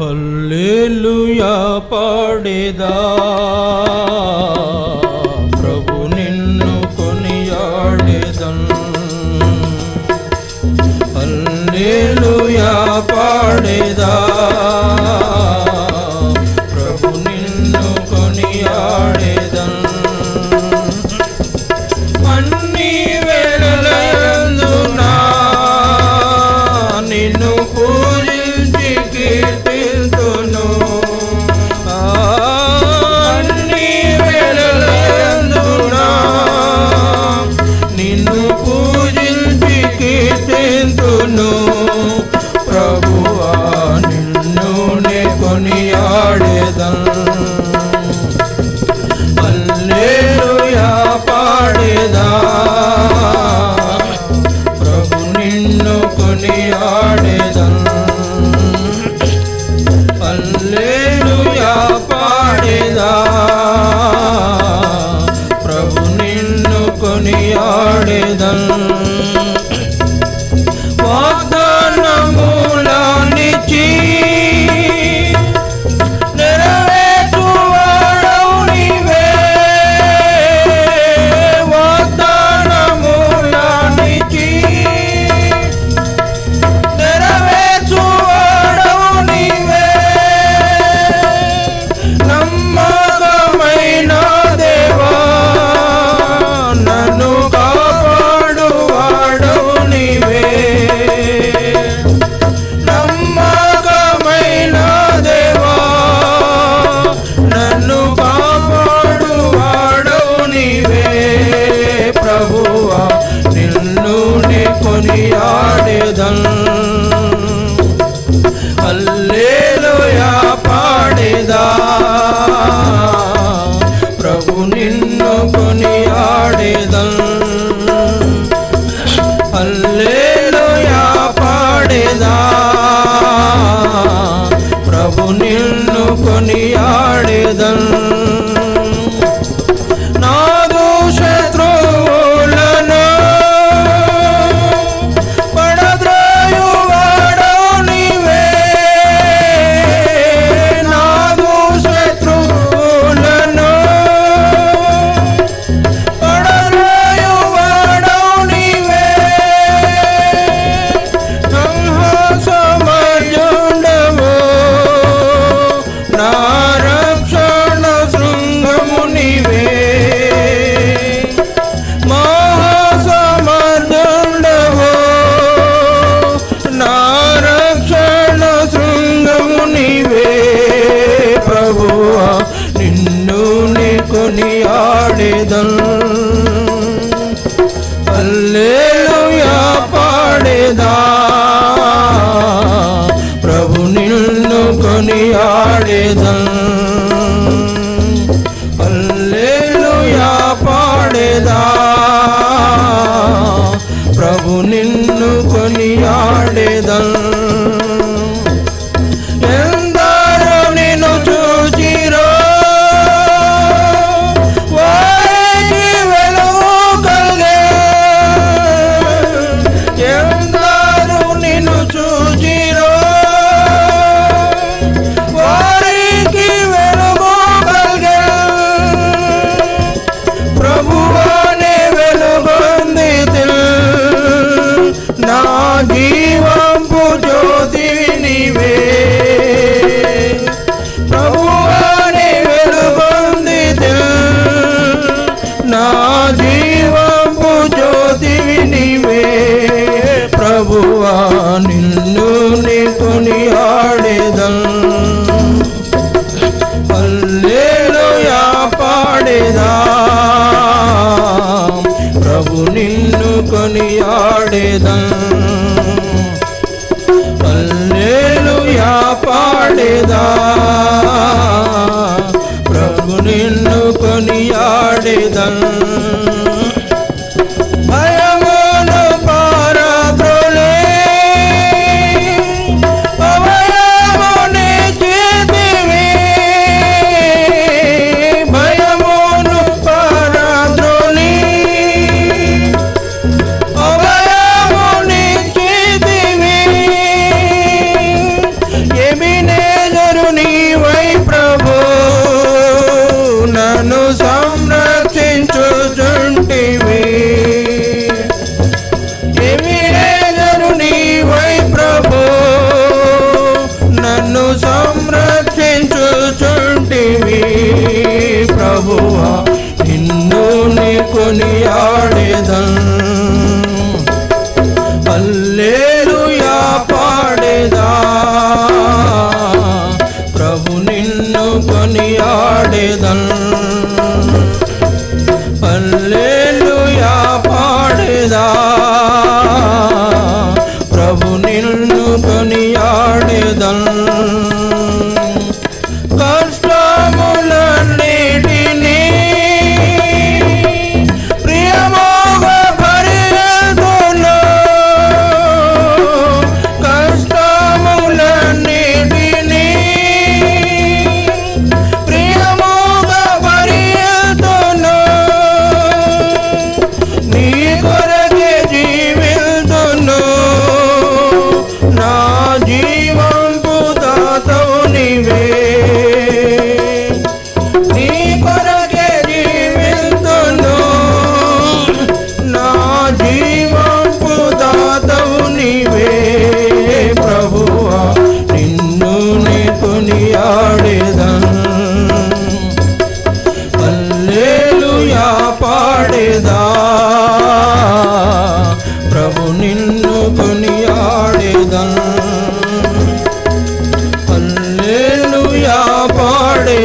Hallelujah ಪಡೆದ ಪ್ರಭು ನಿನ್ನು ಕೊನೆಯಾಡಿದನು. Hallelujah ಪಡೆದ ಪ್ರಭು ನಿನ್ನು ಕೊನೆಯಾಡಿದನು. ಅನ್ನಿ ನಾ ನಿನ್ನು పాడేదన్ అల్లేలోయా పాడేదా. ప్రభు నిన్ను కొని ఆడేదన్ అల్లేలోయా పాడేదా. ప్రభు నిన్ను కొని ఆడేదన్ ప్రభువా నిన్ను నీ కొనియాడేదన్ అల్లేలుయా పాడేదా. ప్రభు నిన్ను కొనియాడేదన్ అల్లేలుయా పాడేదా. ప్రభు నిన్ను కొనియాడేదన్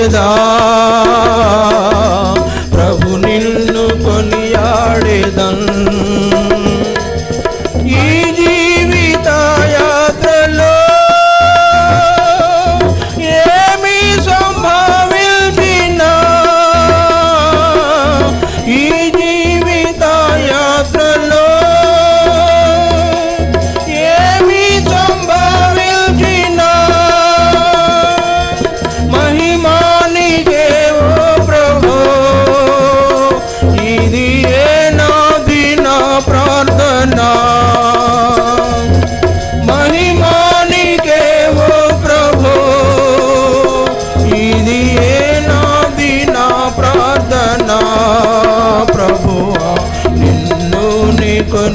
పాడేదా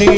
నీ